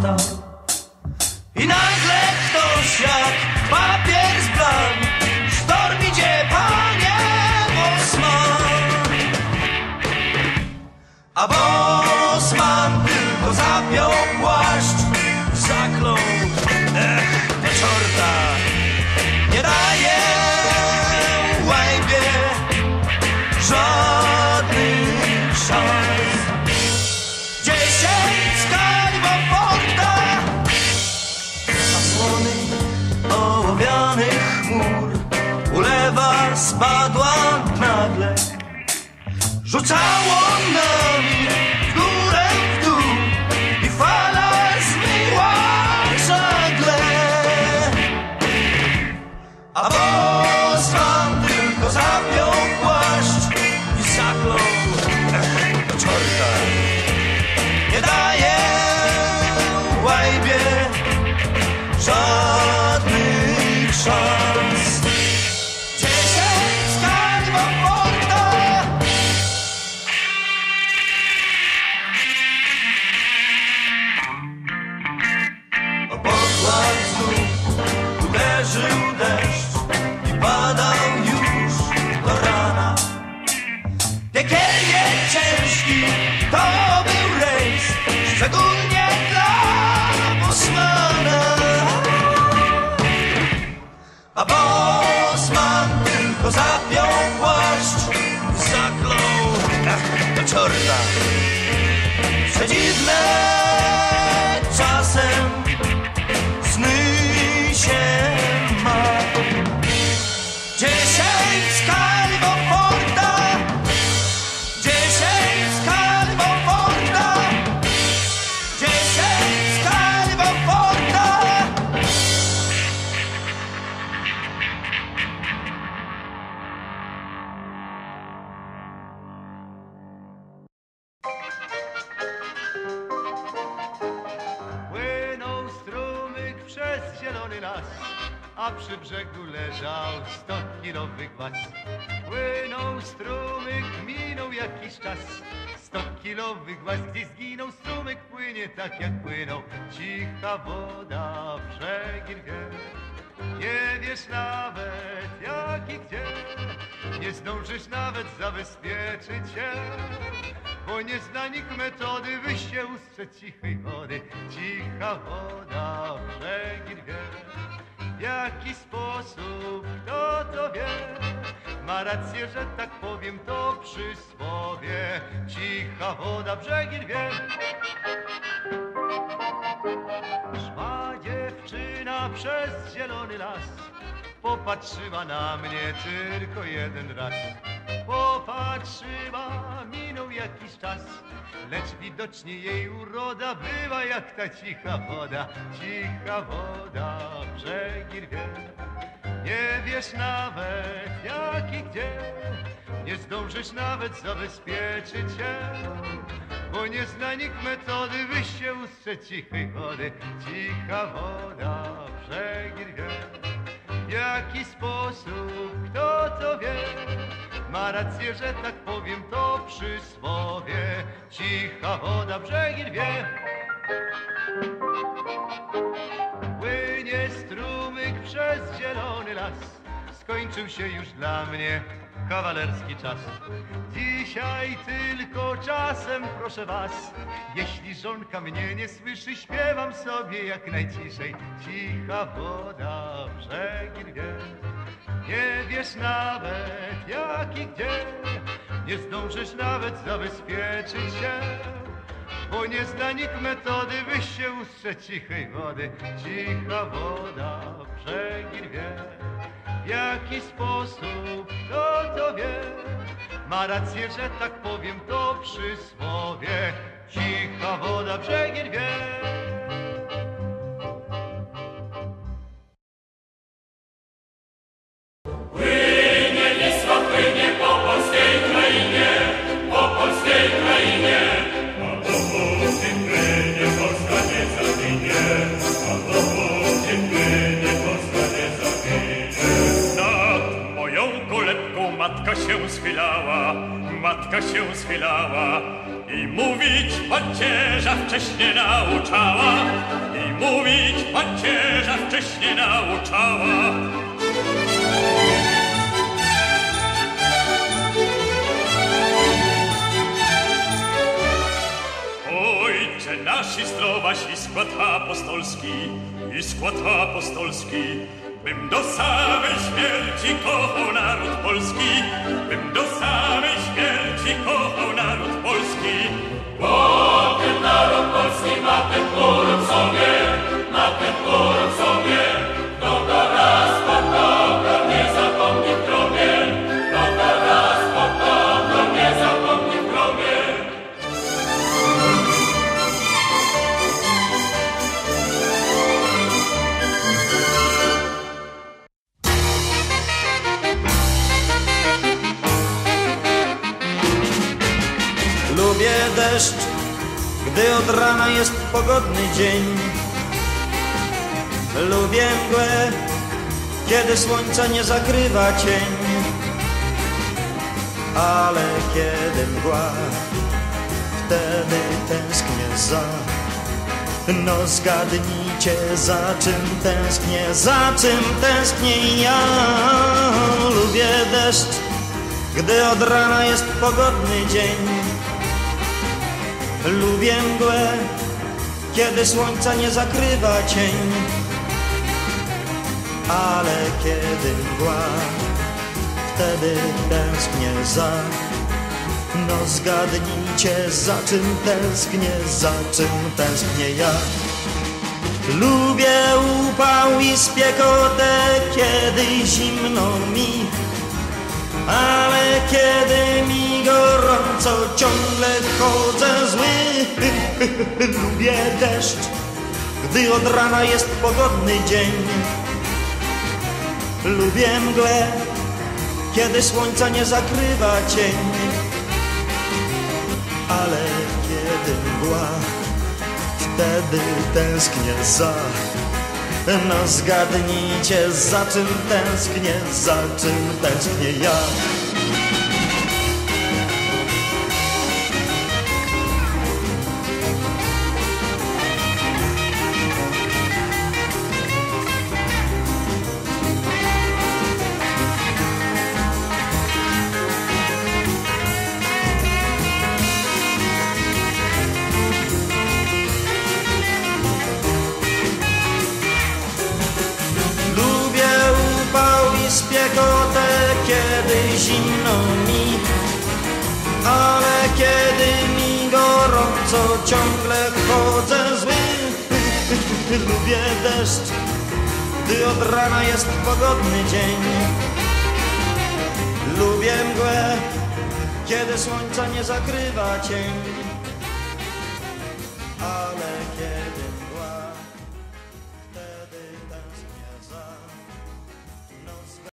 I nagle ktoś jak papier zbladł Sztorm idzie, panie Bosman. A Bosman tylko zapiął płaszcz Zaklął, time. Uderzył deszcz i padał już do rana. Piekielnie ciężki to był rejs, szczególnie dla Bosmana. A Bosman tylko zapiął płaszcz i zaklął do czorta. Przedziwne zielony las, a przy brzegu leżał stokilowy kwas. Płynął strumyk, minął jakiś czas, stokilowy kwas, gdzie zginął strumyk, płynie tak jak płynął. Cicha woda, brzegi rwie, nie wiesz nawet jak i gdzie, nie zdążysz nawet zabezpieczyć się. Bo nie zna nikt metody wyjścia ustrzec cichej wody. Cicha woda, brzegi rwie. W jaki sposób, kto to wie? Ma rację, że tak powiem, to przysłowie. Cicha woda, brzegi rwie. Szła dziewczyna przez zielony las. Popatrzyła na mnie tylko jeden raz. Popatrzyła, minął jakiś czas, lecz widocznie jej uroda była jak ta cicha woda, cicha woda, brzegi rwie. Nie wiesz nawet jak i gdzie, nie zdążysz nawet zabezpieczyć się, bo nie zna nikt metody wyjścia ustrzec cichej wody, cicha woda, brzegi rwie. W jaki sposób, kto to wie? Ma rację, że tak powiem, to przysłowie. Cicha woda, brzegi rwie. Płynie strumyk przez zielony las. Skończył się już dla mnie kawalerski czas. Dzisiaj tylko czasem proszę was, jeśli żonka mnie nie słyszy, śpiewam sobie jak najciszej. Cicha woda, brzegi rwie. Nie wiesz nawet jak i gdzie, nie zdążysz nawet zabezpieczyć się. Bo nie zna nikt metody wyjścia ustrzec cichej wody. Cicha woda, brzegi rwie. W jaki sposób, kto to wie? Ma rację, że tak powiem, to przysłowie. Cicha woda, brzegi rwie. Matka się schylała i mówić pancierza wcześnie nauczała, i mówić pancierza wcześnie nauczała. Ojcze nasz i zdrowaś i skład apostolski, i skład apostolski, bym do samej śmierci kochał naród polski, bym do samej śmierci kochał naród polski. Bo ten naród polski ma ten urok sobie, ma ten urok deszcz, gdy od rana jest pogodny dzień. Lubię mgłę, kiedy słońca nie zakrywa cień. Ale kiedy mgła, wtedy tęsknię za. No zgadnijcie, za czym tęsknię, za czym tęsknię ja. Lubię deszcz, gdy od rana jest pogodny dzień. Lubię mgłę, kiedy słońca nie zakrywa cień. Ale kiedy mgła, wtedy tęsknię za. No zgadnijcie, za czym tęsknię, za czym tęsknię ja. Lubię upał i spiekotę, kiedy zimno mi ale kiedy mi gorąco ciągle chodzę zły Lubię deszcz, gdy od rana jest pogodny dzień. Lubię mgłę, kiedy słońca nie zakrywa cień. Ale kiedy mgła, wtedy tęsknię za. No zgadnijcie, za czym tęsknię, za czym tęsknię ja. Zimno mi Ale kiedy mi gorąco ciągle chodzę zły Lubię deszcz, gdy od rana jest pogodny dzień. Lubię mgłę, kiedy słońca nie zakrywa cień Ale kiedy